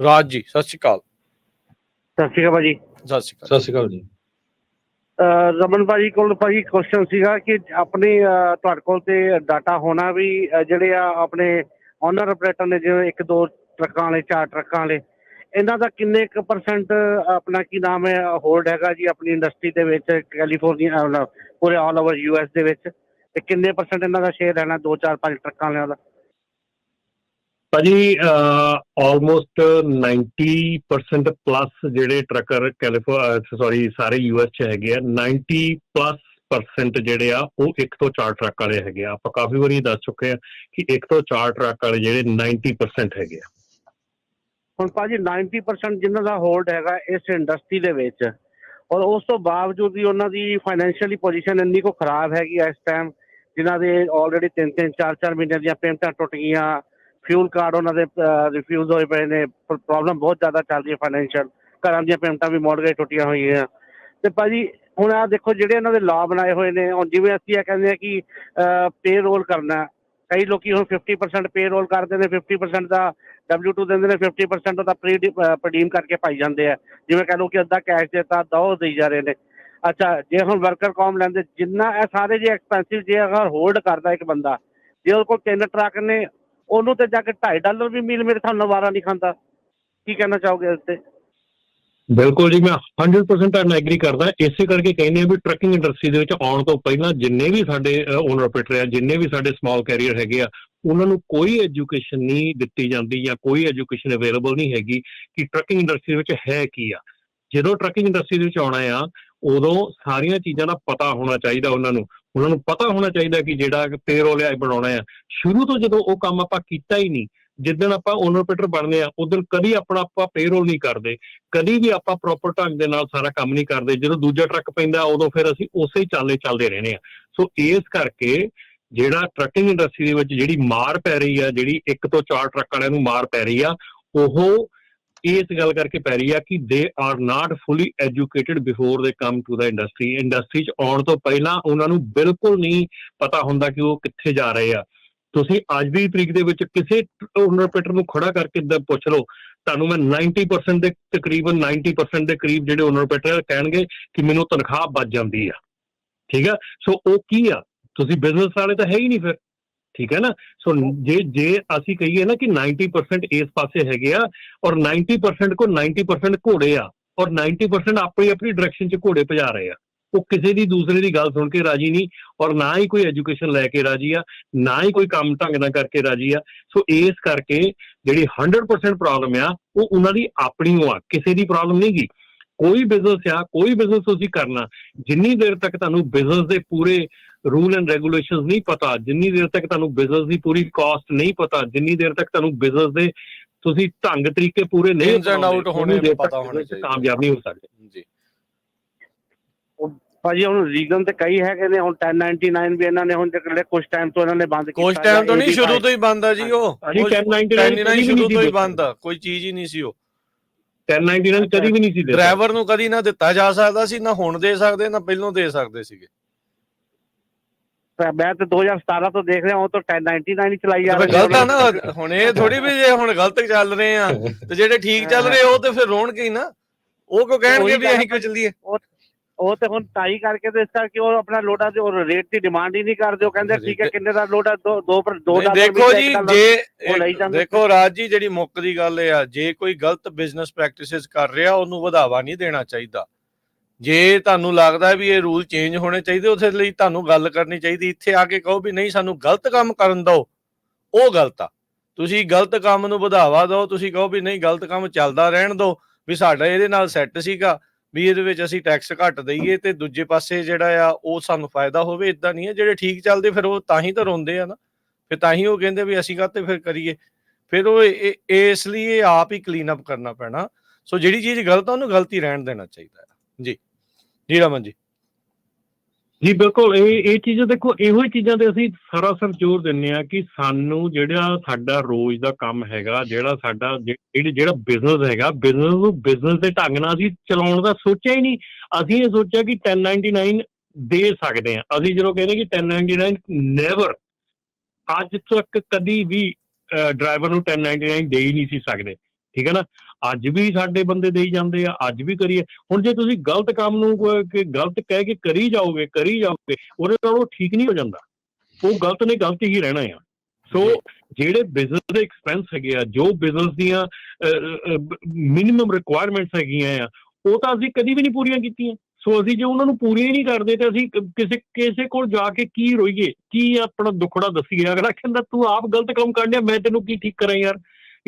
ਰਾਜ ਜੀ ਸਤਿ ਸ਼੍ਰੀ ਅਕਾਲ। ਸਤਿ ਸ਼੍ਰੀ ਅਕਾਲ ਭਾਜੀ। ਸਤਿ ਸ਼੍ਰੀ ਅਕਾਲ। ਸਤਿ ਸ਼੍ਰੀ ਅਕਾਲ ਜੀ। ਰਮਨ ਭਾਜੀ ਕੋਲ ਭਾਜੀ ਕੁਐਸਚਨ ਸੀਗਾ ਕਿ ਆਪਣੀ ਤੁਹਾਡੇ ਕੋਲ ਤੇ ਡਾਟਾ ਹੋਣਾ ਵੀ ਜਿਹੜੇ ਆ ਆਪਣੇ ਓਨਰ ਆਪਰੇਟਰ ਨੇ ਜਿਵੇਂ ਇੱਕ ਦੋ ਟਰੱਕਾਂ ਵਾਲੇ ਚਾਰ ਟਰੱਕਾਂ ਵਾਲੇ ਇਹਨਾਂ ਦਾ ਕਿੰਨੇ ਕੁ ਪਰਸੈਂਟ ਆਪਣਾ ਕੀ ਨਾਮ ਹੈ ਹੋਲਡ ਹੈਗਾ ਜੀ ਆਪਣੀ ਇੰਡਸਟਰੀ ਦੇ ਵਿੱਚ ਕੈਲੀਫੋਰਨੀਆ ਪੂਰੇ ਆਲ ਓਵਰ ਯੂਐਸ ਦੇ ਵਿੱਚ? ਤੇ ਕਿੰਨੇ ਪਰਸੈਂਟ ਇਹਨਾਂ ਦਾ ਸ਼ੇਅਰ ਰਹਿਣਾ ਦੋ ਚਾਰ ਪੰਜ ਟਰੱਕਾਂ ਵਾਲਿਆਂ ਦਾ? ਭਾਜੀ ਆਲਮੋਸਟ 90% ਪਲੱਸ ਜਿਹੜੇ ਟਰੱਕਰ ਕੈਲੀਫੋਰ ਸੌਰੀ ਸਾਰੇ ਯੂਐਸ ਚ ਹੈਗੇ ਆ 90 ਪਲੱਸ ਪਰਸੈਂਟ ਜਿਹੜੇ ਆ, ਉਹ ਇੱਕ ਤੋਂ ਚਾਰ ਟਰੱਕ ਵਾਲੇ ਹੈਗੇ ਆ। ਆਪਾਂ ਕਾਫੀ ਵਾਰੀ ਦੱਸ ਚੁੱਕੇ ਆ ਕਿ ਇੱਕ ਤੋਂ ਚਾਰ ਟਰੱਕ ਵਾਲੇ ਜਿਹੜੇ 90% ਹੈਗੇ ਆ। ਹੁਣ ਭਾਜੀ 90% ਜਿਨ੍ਹਾਂ ਦਾ ਹੋਲਡ ਹੈਗਾ ਇਸ ਇੰਡਸਟਰੀ ਦੇ ਵਿੱਚ, ਔਰ ਉਸ ਤੋਂ ਬਾਵਜੂਦ ਵੀ ਉਹਨਾਂ ਦੀ ਫਾਈਨੈਂਸ਼ੀਅਲੀ ਪੋਜੀਸ਼ਨ ਇੰਨੀ ਕੋ ਖਰਾਬ ਹੈਗੀ ਆ ਇਸ ਟਾਈਮ ਜਿਨ੍ਹਾਂ ਦੇ ਆਲਰੇਡੀ ਤਿੰਨ ਤਿੰਨ ਚਾਰ ਚਾਰ ਮਹੀਨੇ ਦੀਆਂ ਪੇਮੈਂਟਾਂ ਟੁੱਟ ਗਈਆਂ ਫਿਊਲ ਕਾਰਡ ਉਹਨਾਂ ਦੇ ਰਿਫਿਊਜ਼ ਹੋਏ ਪਏ ਨੇ ਪ੍ਰੋਬਲਮ ਬਹੁਤ ਜ਼ਿਆਦਾ ਚੱਲ ਰਹੀ ਹੈ ਫਾਈਨੈਂਸ਼ੀਅਲ ਘਰਾਂ ਦੀਆਂ ਪੇਮੈਂਟਾਂ ਵੀ ਮੋੜਗੇ ਟੁੱਟੀਆਂ ਹੋਈਆਂ। ਤੇ ਭਾਜੀ, ਹੁਣ ਆ ਦੇਖੋ, ਜਿਹੜੇ ਇਹਨਾਂ ਦੇ ਲਾਅ ਬਣਾਏ ਹੋਏ ਨੇ, ਹੁਣ ਜਿਵੇਂ ਅਸੀਂ ਇਹ ਕਹਿੰਦੇ ਆ ਕਿ ਪੇ ਰੋਲ ਕਰਨਾ ਕਈ ਲੋਕੀ ਹੁਣ 50% ਪੇ ਰੋਲ ਕਰਦੇ ਨੇ 50% ਦਾ W2 ਦਿੰਦੇ ਨੇ 50% ਉਹਦਾ ਪ੍ਰੀ ਪ੍ਰਡੀਮ ਕਰਕੇ ਪਾਈ ਜਾਂਦੇ ਆ। ਜਿਵੇਂ ਕਹ ਲਓ ਕਿ ਅੱਧਾ ਕੈਸ਼ ਦੇਤਾ ਅੱਧਾ ਉਹ ਦੇਈ ਜਾ ਰਹੇ ਨੇ। ਅੱਛਾ, ਜੇ ਹੁਣ ਵਰਕਰ ਕੌਮ ਲੈਂਦੇ, ਜਿੰਨਾ ਇਹ ਸਾਰੇ ਜੇ ਐਕਸਪੈਂਸਿਵ ਜੇ ਅਗਰ ਹੋਲਡ ਕਰਦਾ ਇੱਕ ਬੰਦਾ, ਜੇ ਉਹਦੇ ਕੋਲ ਤਿੰਨ ਟਰੱਕ ਨੇ ਉਹਨੂੰ ਤੇ ਜਾ ਕੇ 2.5 ਡਾਲਰ ਵੀ ਮੀਲ ਮੇਰੇ ਤੁਹਾਨੂੰ ਵਾਰਾ ਨਹੀਂ ਖਾਂਦਾ। ਕੀ ਕਹਿਣਾ ਚਾਹੋਗੇ ਇਸ ਤੇ? ਬਿਲਕੁਲ ਜੀ, ਮੈਂ 100% ਨਾਲ ਐਗਰੀ ਕਰਦਾ। ਇਸੇ ਕਰਕੇ ਕਹਿੰਦੇ ਆ ਵੀ ਟਰੱਕਿੰਗ ਇੰਡਸਟਰੀ ਦੇ ਵਿੱਚ ਆਉਣ ਤੋਂ ਪਹਿਲਾਂ ਜਿੰਨੇ ਵੀ ਸਾਡੇ ਓਨਰ ਆਪਰੇਟਰ ਆ, ਜਿੰਨੇ ਵੀ ਸਾਡੇ ਸਮਾਲ ਕੈਰੀਅਰ ਹੈਗੇ ਆ, ਉਹਨਾਂ ਨੂੰ ਕੋਈ ਐਜੂਕੇਸ਼ਨ ਨਹੀਂ ਦਿੱਤੀ ਜਾਂਦੀ ਜਾਂ ਕੋਈ ਐਜੂਕੇਸ਼ਨ ਅਵੇਲੇਬਲ ਨਹੀਂ ਹੈਗੀ ਕਿ ਟਰੱਕਿੰਗ ਇੰਡਸਟਰੀ ਵਿੱਚ ਹੈ ਕੀ ਆ। ਜਦੋਂ ਟਰੱਕਿੰਗ ਇੰਡਸਟਰੀ ਦੇ ਵਿੱਚ ਆਉਣਾ ਆ ਉਦੋਂ ਸਾਰੀਆਂ ਚੀਜ਼ਾਂ ਦਾ ਪਤਾ ਹੋਣਾ ਚਾਹੀਦਾ ਉਹਨਾਂ ਨੂੰ। ਉਹਨਾਂ ਨੂੰ ਪਤਾ ਹੋਣਾ ਚਾਹੀਦਾ ਕਿ ਜਿਹੜਾ ਪੇਰੋਲ ਆ ਬਣਾਉਣਾ ਆ। ਸ਼ੁਰੂ ਤੋਂ ਜਦੋਂ ਉਹ ਕੰਮ ਆਪਾਂ ਕੀਤਾ ਹੀ ਨਹੀਂ ਜਿੱਦਣ ਆਪਾਂ ਓਨਰ ਆਪਰੇਟਰ ਬਣਦੇ ਆ ਉਦੋਂ ਕਦੀ ਆਪਣਾ ਆਪਾਂ ਪੇਰੋਲ ਨਹੀਂ ਕਰਦੇ। ਕਦੀ ਵੀ ਆਪਾਂ ਪ੍ਰੋਪਰ ਢੰਗ ਦੇ ਨਾਲ ਸਾਰਾ ਕੰਮ ਨਹੀਂ ਕਰਦੇ। ਜਦੋਂ ਦੂਜਾ ਟਰੱਕ ਪੈਂਦਾ, ਉਦੋਂ ਫਿਰ ਅਸੀਂ ਉਸੇ ਹੀ ਚਾਲੇ ਚੱਲਦੇ ਰਹਿੰਦੇ ਆ। ਸੋ ਇਸ ਕਰਕੇ ਜਿਹੜਾ ਟਰੱਕਿੰਗ ਇੰਡਸਟਰੀ ਦੇ ਵਿੱਚ ਜਿਹੜੀ ਮਾਰ ਪੈ ਰਹੀ ਆ, ਜਿਹੜੀ ਇੱਕ ਤੋਂ ਚਾਰ ਟਰੱਕ ਵਾਲਿਆਂ ਨੂੰ ਮਾਰ ਪੈ ਰਹੀ ਆ, ਉਹ ਇਸ ਗੱਲ ਕਰਕੇ ਪੈ ਰਹੀ ਆ ਕਿ they are not fully educated before they come to the industry industry 'ਚ ਆਉਣ ਤੋਂ ਪਹਿਲਾਂ ਉਹਨਾਂ ਨੂੰ ਬਿਲਕੁਲ ਨਹੀਂ ਪਤਾ ਹੁੰਦਾ ਕਿ ਉਹ ਕਿੱਥੇ ਜਾ ਰਹੇ ਆ। ਤੁਸੀਂ ਅੱਜ ਦੀ ਤਰੀਕ ਦੇ ਵਿੱਚ ਕਿਸੇ ਓਨਰ ਨੂੰ ਖੜਾ ਕਰਕੇ ਦ- ਪੁੱਛ ਲਓ, ਤੁਹਾਨੂੰ ਮੈਂ 90% ਦੇ ਤਕਰੀਬਨ 90% ਦੇ ਕਰੀਬ ਜਿਹੜੇ ਓਨਰ ਆਪਰੇਟਰ ਕਹਿਣਗੇ ਕਿ ਮੈਨੂੰ ਤਨਖਾਹ ਬਚ ਜਾਂਦੀ ਆ। ਠੀਕ ਆ? ਸੋ ਉਹ ਕੀ ਆ? ਤੁਸੀਂ ਬਿਜ਼ਨਸ ਵਾਲੇ ਤਾਂ ਹੈ ਹੀ ਨਹੀਂ ਫਿਰ। ਠੀਕ ਹੈ ਨਾ? ਸੋ ਜੇ ਜੇ ਅਸੀਂ ਕਹੀਏ ਨਾ ਕਿ 90% ਇਸ ਪਾਸੇ ਹੈਗੇ ਆ ਔਰ 90% ਕੋ 90% ਘੋੜੇ ਆ ਔਰ 90% ਆਪਣੀ ਆਪਣੀ ਡਾਇਰੈਕਸ਼ਨ 'ਚ ਘੋੜੇ ਭਜਾ ਰਹੇ ਆ ਉਹ ਕਿਸੇ ਦੀ ਦੂਸਰੇ ਦੀ ਗੱਲ ਸੁਣ ਕੇ ਰਾਜੀ ਨਹੀਂ ਔਰ ਨਾ ਹੀ ਕੋਈ ਐਜੂਕੇਸ਼ਨ ਲੈ ਕੇ ਰਾਜੀ ਆ ਨਾ ਹੀ ਕੋਈ ਕੰਮ ਢੰਗ ਨਾਲ ਕਰਕੇ ਰਾਜੀ ਆ। ਸੋ ਇਸ ਕਰਕੇ ਜਿਹੜੀ 100% ਪ੍ਰੋਬਲਮ ਆ ਉਹ ਉਹਨਾਂ ਦੀ ਆਪਣੀ ਓ ਆ ਕਿਸੇ ਦੀ ਪ੍ਰੋਬਲਮ ਨਹੀਂ ਗੀ। ਕੋਈ ਬਿਜ਼ਨਸ ਆ ਕੋਈ ਬਿਜ਼ਨਸ ਤੁਸੀਂ ਕਰਨਾ ਜਿੰਨੀ ਦੇਰ ਤੱਕ ਤੁਹਾਨੂੰ ਬਿਜ਼ਨਸ ਦੇ ਪੂਰੇ ਰੂਲ ਐਂਡ ਰੈਗੂਲੇਸ਼ਨਸ ਨਹੀਂ ਪਤਾ ਜਿੰਨੀ ਦੇਰ ਤੱਕ ਤੁਹਾਨੂੰ ਬਿਜ਼ਨਸ ਦੀ ਪੂਰੀ ਕਾਸਟ ਨਹੀਂ ਪਤਾ ਜਿੰਨੀ ਦੇਰ ਤੱਕ ਤੁਹਾਨੂੰ ਬਿਜ਼ਨਸ ਦੇ ਤੁਸੀਂ ਢੰਗ ਤਰੀਕੇ ਪੂਰੇ ਨਹੀਂ and out ਅਪਣਾਉਂਦੇ, ਹੋਣੇ ਪਤਾ ਹੋਣੇ ਚਾਹੀਦੇ। ਕਾਮਯਾਬ ਨਹੀਂ ਹੋ ਸਕਦੇ। ਜੀ। ਭਾਜੀ ਹੁਣ ਰੀਜ਼ਨ ਤੇ ਕਈ ਹੈਗੇ ਨੇ ਹੁਣ 1099 ਵੀ ਇਹਨਾਂ ਨੇ ਹੁਣ ਜਿਹੜੇ ਕੁਝ ਟਾਈਮ ਤੋਂ ਇਹਨਾਂ ਨੇ ਬੰਦ ਕੀਤਾ ਕੁਝ ਟਾਈਮ ਤੋਂ ਨਹੀਂ ਸ਼ੁਰੂ ਤੋਂ ਹੀ ਬੰਦ ਆ ਜੀ ਉਹ। ਜੀ, 1099 1099 ਕਦੀ ਵੀ ਸ਼ੁਰੂ ਤੋਂ ਹੀ ਬੰਦ ਆ ਕੋਈ ਚੀਜ਼ ਹੀ ਨਹੀਂ ਸੀ ਉਹ। 1099 ਕਦੀ ਵੀ ਨਹੀਂ ਸੀ ਦਿੱਤਾ। ਡਰਾਈਵਰ ਨੂੰ ਕਦੀ ਨਾ ਦਿੱਤਾ ਜਾ ਸਕਦਾ ਸੀ ਨਾ ਹੁਣ ਦੇ ਸਕਦੇ ਨਾ ਪਹਿਲੋਂ ਦੇ ਸਕਦੇ ਸੀਗੇ। ਮੈਂ ਤੇ 2017 ਤੋਂ ਦੇਖ ਰਿਹਾ ਹਾਂ ਉਹ ਤਾਂ 1099 ਹੀ ਚਲਾਈ ਜਾ ਰਹੇ ਗਲਤ ਆ ਨਾ ਹੁਣ ਇਹ ਥੋੜੀ ਵੀ ਜੇ ਹੁਣ ਗਲਤ ਚੱਲ ਰਹੇ ਆ ਤੇ ਜਿਹੜੇ ਠੀਕ ਚੱਲ ਰਹੇ ਉਹ ਤੇ ਫਿਰ ਰੋਣਗੇ ਹੀ ਨਾ। ਉਹ ਕਿਉਂ ਕਹਿਣਗੇ ਵੀ ਅਸੀਂ ਕਿਉਂ ਚੱਲੀਏ? ਉਹ ਤੇ ਹੁਣ ਤਾਈ ਕਰਕੇ ਤੇ ਇਸ ਕਰਕੇ ਉਹ ਆਪਣਾ ਲੋਡਾ ਦੇ ਉਹ ਰੇਟ ਦੀ ਡਿਮਾਂਡ ਹੀ ਨਹੀਂ ਕਰਦੇ। ਉਹ ਕਹਿੰਦੇ ਠੀਕ ਹੈ ਕਿੰਨੇ ਦਾ ਲੋਡਾ ਦੋ ਦੋ ਪਰ ਦੋ ਡਾਲਰ ਦੇਖੋ ਜੀ ਜੇ। ਦੇਖੋ ਰਾਜ ਜੀ ਜਿਹੜੀ ਮੁੱਕ ਦੀ ਗੱਲ ਇਹ ਆ ਜੇ ਕੋਈ ਗਲਤ ਬਿਜ਼ਨਸ ਪ੍ਰੈਕਟਿਸਿਸ ਕਰ ਰਿਹਾ ਉਹਨੂੰ ਵਧਾਵਾ ਨਹੀਂ ਦੇਣਾ ਚਾਹੀਦਾ। ਜੇ ਤੁਹਾਨੂੰ ਲੱਗਦਾ ਵੀ ਇਹ ਰੂਲ ਚੇਂਜ ਹੋਣੇ ਚਾਹੀਦੇ ਉਸ ਲਈ ਤੁਹਾਨੂੰ ਗੱਲ ਕਰਨੀ ਚਾਹੀਦੀ। ਇੱਥੇ ਆ ਕੇ ਕਹੋ ਵੀ ਨਹੀਂ ਸਾਨੂੰ ਗਲਤ ਕੰਮ ਕਰਨ ਦਿਓ। ਉਹ ਗਲਤ ਆ। ਤੁਸੀਂ ਗਲਤ ਕੰਮ ਨੂੰ ਵਧਾਵਾ ਦਿਓ ਤੁਸੀਂ ਕਹੋ ਵੀ ਨਹੀਂ ਗਲਤ ਕੰਮ ਚੱਲਦਾ ਰਹਿਣ ਦਿਓ। ਵੀ ਸਾਡਾ ਇਹਦੇ ਨਾਲ ਸੈੱਟ ਸੀਗਾ। ਵੀ ਇਹਦੇ ਵਿੱਚ ਅਸੀਂ ਟੈਕਸ ਘੱਟ ਦਈਏ ਤੇ ਦੂਜੇ ਪਾਸੇ ਜਿਹੜਾ ਆ ਉਹ ਸਾਨੂੰ ਫਾਇਦਾ ਹੋਵੇ ਇਦਾਂ ਨਹੀਂ ਹੈ, ਜਿਹੜੇ ਠੀਕ ਚੱਲਦੇ ਫਿਰ ਉਹ ਤਾਂ ਹੀ ਤਾਂ ਰੋਂਦੇ ਆ ਨਾ। ਫਿਰ ਤਾਂ ਹੀ ਉਹ ਕਹਿੰਦੇ ਵੀ ਅਸੀਂ ਕਾਹਤੇ ਫਿਰ ਕਰੀਏ। ਫਿਰ ਉਹ ਇਹ- ਇਸ ਲਈ ਇਹ ਆਪ ਹੀ ਕਲੀਨ ਅਪ ਕਰਨਾ ਪੈਣਾ। ਸੋ ਜਿਹੜੀ ਚੀਜ਼ ਗਲਤ ਆ, ਉਹਨੂੰ ਗਲਤੀ ਰਹਿਣ ਦੇਣਾ ਚਾਹੀਦਾ ਹੈ। ਜੀ। ਜੀ ਰਮਨ ਜੀ। ਜੀ, ਬਿਲਕੁਲ, ਇਹ ਇਹ ਚੀਜ਼ਾਂ ਦੇਖੋ, ਇਹੋ ਹੀ ਚੀਜ਼ਾਂ ਤੇ ਅਸੀਂ ਸਰਾਸਰ ਜ਼ੋਰ ਦਿੰਨੇ ਆ ਕਿ ਸਾਨੂੰ ਜਿਹੜਾ ਸਾਡਾ ਰੋਜ਼ ਦਾ ਕੰਮ ਹੈਗਾ, ਜਿਹੜਾ ਸਾਡਾ ਜਿਹੜੀ, ਜਿਹੜਾ ਬਿਜ਼ਨਸ ਹੈਗਾ ਬਿਜ਼ਨਸ ਨੂੰ ਬਿਜ਼ਨਸ ਦੇ ਢੰਗ ਨਾਲ ਅਸੀਂ ਚਲਾਉਣ ਦਾ ਸੋਚਿਆ ਹੀ ਨਹੀਂ। ਅਸੀਂ ਇਹ ਸੋਚਿਆ ਕਿ 1099 ਦੇ ਸਕਦੇ ਆ ਅਸੀਂ ਜਦੋਂ ਕਹਿੰਦੇ ਕਿ 1099 ਨੈਵਰ ਅੱਜ ਤੱਕ ਕਦੀ ਵੀ ਡਰਾਈਵਰ ਨੂੰ 1099 ਦੇ ਹੀ ਨਹੀਂ ਸੀ ਸਕਦੇ। ਠੀਕ ਹੈ ਨਾ? ਅੱਜ ਵੀ ਸਾਡੇ ਬੰਦੇ ਦੇਈ ਜਾਂਦੇ ਆ ਅੱਜ ਵੀ ਕਰੀਏ। ਹੁਣ ਜੇ ਤੁਸੀਂ ਗਲਤ ਕੰਮ ਨੂੰ ਕਿ ਗਲਤ ਕਹਿ ਕੇ ਕਰੀ ਜਾਓਗੇ ਕਰੀ ਜਾਓਗੇ ਉਹਦੇ ਨਾਲ ਉਹ ਠੀਕ ਨਹੀਂ ਹੋ ਜਾਂਦਾ। ਉਹ ਗਲਤ ਨੇ ਗਲਤ ਹੀ ਰਹਿਣਾ ਆ। ਸੋ ਜਿਹੜੇ ਬਿਜ਼ਨਸ ਦੇ ਐਕਸਪੈਂਸ ਹੈਗੇ ਆ ਜੋ ਬਿਜ਼ਨਸ ਦੀਆਂ ਮਿਨੀਮਮ ਰਿਕੁਆਇਰਮੈਂਟਸ ਹੈਗੀਆਂ ਆ ਉਹ ਤਾਂ ਅਸੀਂ ਕਦੀ ਵੀ ਨਹੀਂ ਪੂਰੀਆਂ ਕੀਤੀਆਂ। ਸੋ ਅਸੀਂ ਜੇ ਉਹਨਾਂ ਨੂੰ ਪੂਰੀਆਂ ਹੀ ਨਹੀਂ ਕਰਦੇ ਤੇ ਅਸੀਂ ਕਿਸੇ ਕਿਸੇ ਕੋਲ ਜਾ ਕੇ ਕੀ ਰੋਈਏ? ਕੀ ਆਪਣਾ ਦੁੱਖੜਾ ਦੱਸੀਏ? ਅਗਲਾ ਕਹਿੰਦਾ ਤੂੰ ਆਪ ਗਲਤ ਕੰਮ ਕਰਨਿਆ ਮੈਂ ਤੈਨੂੰ ਕੀ ਠੀਕ ਕਰਾਂ ਯਾਰ?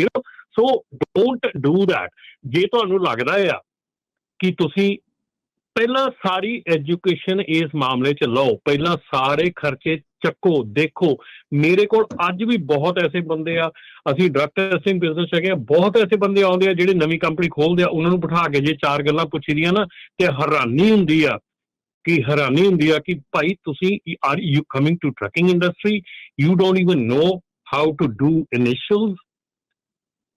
You know so don't do that ਜੇ ਤੁਹਾਨੂੰ ਲੱਗਦਾ ਆ ਕਿ ਤੁਸੀਂ ਪਹਿਲਾਂ ਸਾਰੀ ਐਜੂਕੇਸ਼ਨ ਇਸ ਮਾਮਲੇ 'ਚ ਲਓ, ਪਹਿਲਾਂ ਸਾਰੇ ਖਰਚੇ ਚੱਕੋ, ਦੇਖੋ। ਮੇਰੇ ਕੋਲ ਅੱਜ ਵੀ ਬਹੁਤ ਐਸੇ ਬੰਦੇ ਆ, ਅਸੀਂ ਡਰਗ ਟੈਸਟਿੰਗ ਬਿਜ਼ਨਸ ਹੈਗੇ ਆ, ਬਹੁਤ ਐਸੇ ਬੰਦੇ ਆਉਂਦੇ ਆ ਜਿਹੜੇ ਨਵੀਂ ਕੰਪਨੀ ਖੋਲਦੇ ਆ, ਉਹਨਾਂ ਨੂੰ ਬਿਠਾ ਕੇ ਜੇ ਚਾਰ ਗੱਲਾਂ ਪੁੱਛੀਦੀਆਂ ਨਾ, ਤੇ ਹੈਰਾਨੀ ਹੁੰਦੀ ਆ, ਕਿ ਹੈਰਾਨੀ ਹੁੰਦੀ ਆ ਕਿ ਭਾਈ ਤੁਸੀਂ are you coming to trucking industry you don't even know how to do initials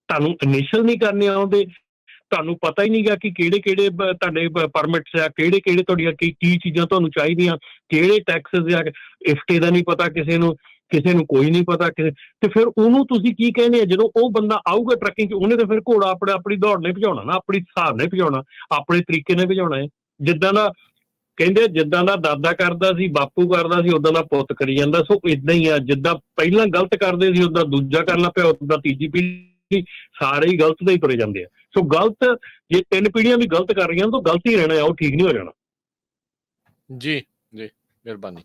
ਤੁਹਾਨੂੰ ਇਨੀਸ਼ੀਅਲ ਨਹੀਂ ਕਰਨੇ ਆਉਂਦੇ। ਤੁਹਾਨੂੰ ਪਤਾ ਹੀ ਨਹੀਂਗਾ ਕਿ ਕਿਹੜੇ ਕਿਹੜੇ ਤੁਹਾਡੇ ਪਰਮਿਟਸ ਆ, ਕਿਹੜੇ ਕਿਹੜੇ ਤੁਹਾਡੀਆਂ ਕੀ ਕੀ ਚੀਜ਼ਾਂ ਤੁਹਾਨੂੰ ਚਾਹੀਦੀਆਂ, ਕਿਹੜੇ ਟੈਕਸਸ ਆ ਇਫਟੇ ਦਾ ਨਹੀਂ ਪਤਾ ਕਿਸੇ ਨੂੰ ਕਿਸੇ ਨੂੰ ਕੋਈ ਨਹੀਂ ਪਤਾ ਕਿਸੇ ਤੇ ਫਿਰ ਉਹਨੂੰ ਤੁਸੀਂ ਕੀ ਕਹਿੰਦੇ ਆ, ਜਦੋਂ ਉਹ ਬੰਦਾ ਆਊਗਾ ਟਰੱਕਿੰਗ 'ਚ, ਉਹਨੇ ਤਾਂ ਫਿਰ ਘੋੜਾ ਆਪਣੇ ਆਪਣੀ ਦੌੜ ਨੇ ਭਜਾਉਣਾ ਨਾ, ਆਪਣੀ ਹਿਸਾਬ ਨਾਲ ਭਜਾਉਣਾ, ਆਪਣੇ ਤਰੀਕੇ ਨੇ ਭਜਾਉਣਾ ਹੈ। ਜਿੱਦਾਂ ਦਾ ਕਹਿੰਦੇ ਜਿੱਦਾਂ ਦਾ ਦਾਦਾ ਕਰਦਾ ਸੀ, ਬਾਪੂ ਕਰਦਾ ਸੀ ਉਦਾਂ ਦਾ ਪੁੱਤ ਕਰੀ ਜਾਂਦਾ। ਸੋ ਇਦਾਂ ਹੀ ਆ, ਜਿੱਦਾਂ ਪਹਿਲਾਂ ਗਲਤ ਕਰਦੇ ਸੀ ਉਦਾਂ ਦੂਜਾ ਕਰਨਾ ਪਿਆ ਉਦਾਂ ਤੀਜੀ ਪੀੜ੍ਹੀ ਸਾਰੇ ਹੀ ਗਲਤ ਦੇ ਹੀ ਤੁਰੇ ਜਾਂਦੇ ਆ। ਸੋ ਗਲਤ, ਜੇ ਤਿੰਨ ਪੀੜ੍ਹੀਆਂ ਵੀ ਗਲਤ ਕਰ ਰਹੀਆਂ ਤਾਂ ਗਲਤ ਹੀ ਰਹਿਣਾ ਆ ਉਹ ਠੀਕ ਨਹੀਂ ਹੋ ਜਾਣਾ। ਜੀ ਜੀ, ਮਿਹਰਬਾਨੀ।